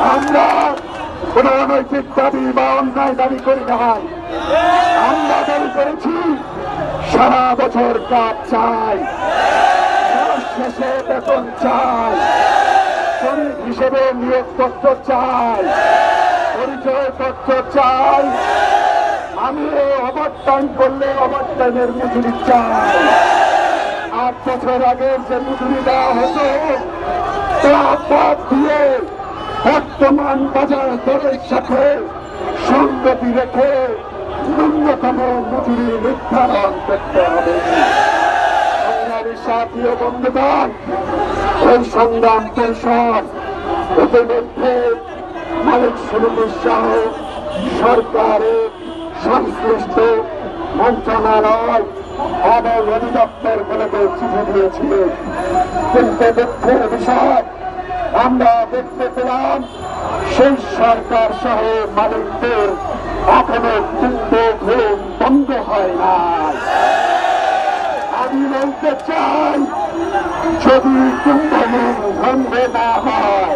আমরা কোন অনৈতিক দাবি বা অন্যায় দাবি করি নাই আমরা দাবি করেছি, সারা বছর কাজ চাই। শেষে বেতন চাই। শ্রমিক হিসেবে নিয়োগপত্র চাই। পরিচয়পত্র চাই। আমি ওভারটাইম করলে ওভারটাইমের মজুরি চাই। আট বছর আগে যে মজুরি দেওয়া হতো, তা দিয়ে বর্তমান বাজার দরের সাথে সঙ্গতি রেখে ন্যূনতম মজুরি নির্ধারণ করতে হবে। সংগ্রামী সাথী ও বন্ধুগণ এই সংগ্রাম পরিষদ ইতিমধ্যে মালিক সমিতি সহ সরকারের সংশ্লিষ্ট মন্ত্রণালয় এবং অধিদপ্তরগুলোকে চিঠি দিয়েছিল কিন্তু দুঃখের বিষয় আমরা দেখতে পেলাম সেই সরকার সহ মালিকদের এখনও কিন্তু ঘুম বন্ধ হয় না আমি বলতে চাই, যদি কুম্ভমের ভঙ্গ না হয়,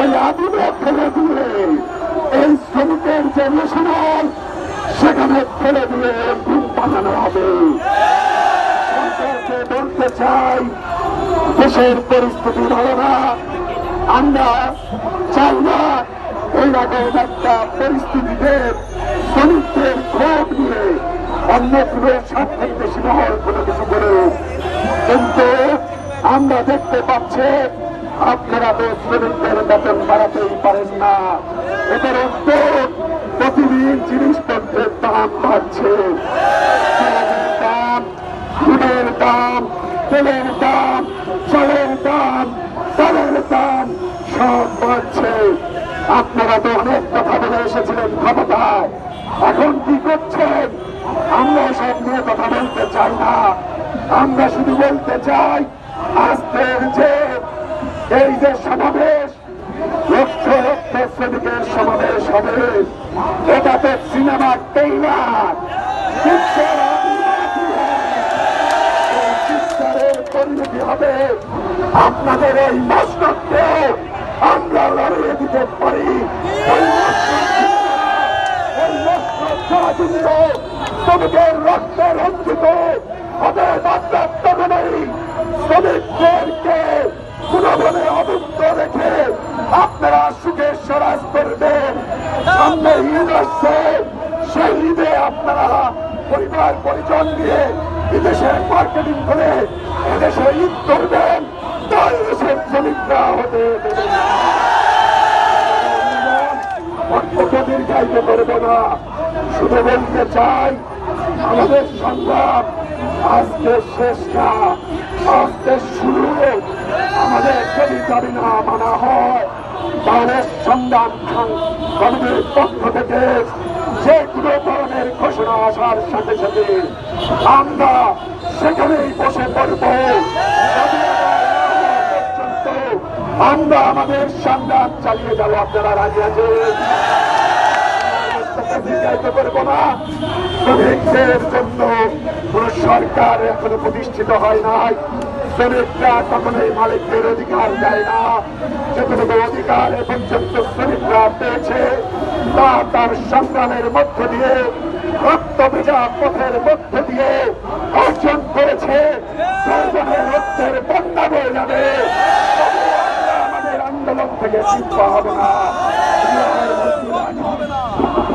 এই আগুনে ফেলে দিয়ে, এই শ্রমিকের যে মিশনাল সেখানে ফেলে দিয়ে ঘুম বানানো হবে। বলতে চাই, দেশের পরিস্থিতি ভালো না। আমরা চাই না এইরকম একটা পরিস্থিতিতে শ্রমিকদের ক্ষোভ নিয়ে অন্য কোনো স্বার্থের বেশি মহল কোনো কিছু করে। কিন্তু আমরা দেখতে পাচ্ছি আপনারা তো শ্রমিকদের বেতন বাড়াতেই পারেন না। এদের উদ্যোগ প্রতিদিন জিনিসপত্রের দাম বাড়ছে। দাম, দুধের দাম, তেলের দাম, চালের দাম আপনারা তো অনেক কথা বলে এসেছিলেন ক্ষমতায়। এখন কি করছেন? আমরা সব নিয়ে কথা বলতে চাই না। আমরা শুধু বলতে চাই, আজকের যে এই যে সমাবেশ, লক্ষ লক্ষ শ্রমিকের সমাবেশ হবে। এটা তো সিনেমার টেইলার পরিণতি হবে। আপনাদের এই মস্তককে আমরা লড়িয়ে দিতে পারি। শ্রমিকের রক্তে রঞ্জিত। হবে বাধ্যাত্ম নেই শ্রমিকদেরকে পুনঃবনে অবুদ্ধ আপনারা সুখে স্বরাজ করবেন। সামনে আসছে। সেই ঈদে আপনারা পরিবার পরিজন দিয়ে বিদেশে মার্কেটিং করে এদেশে দীর্ঘায়িত করব না। শুধু বলতে চাই, আমাদের সংগ্রাম আজকে শেষ না, আজকে শুরু। আমাদের যদি দাবি না মানা হয়। তাহলে সংগ্রাম কমিটির পক্ষ থেকে যে কোনো ধরনের ঘোষণা আসার সাথে সাথে আমরা সেখানেই বসে পড়ব। আমরা আমাদের সংগ্রাম চালিয়ে যাব, আপনারা রাজি আছেন? জন্য কোন সরকার এখনও প্রতিষ্ঠিত হয় নাই শ্রমিকরা কখনোই মালিকদের অধিকার দেয় না যতটুকু অধিকার পর্যন্ত শ্রমিকরা পেয়েছে তা তার সংগ্রামের মধ্য দিয়ে আন্দোলন থেকে পিছপা হবে না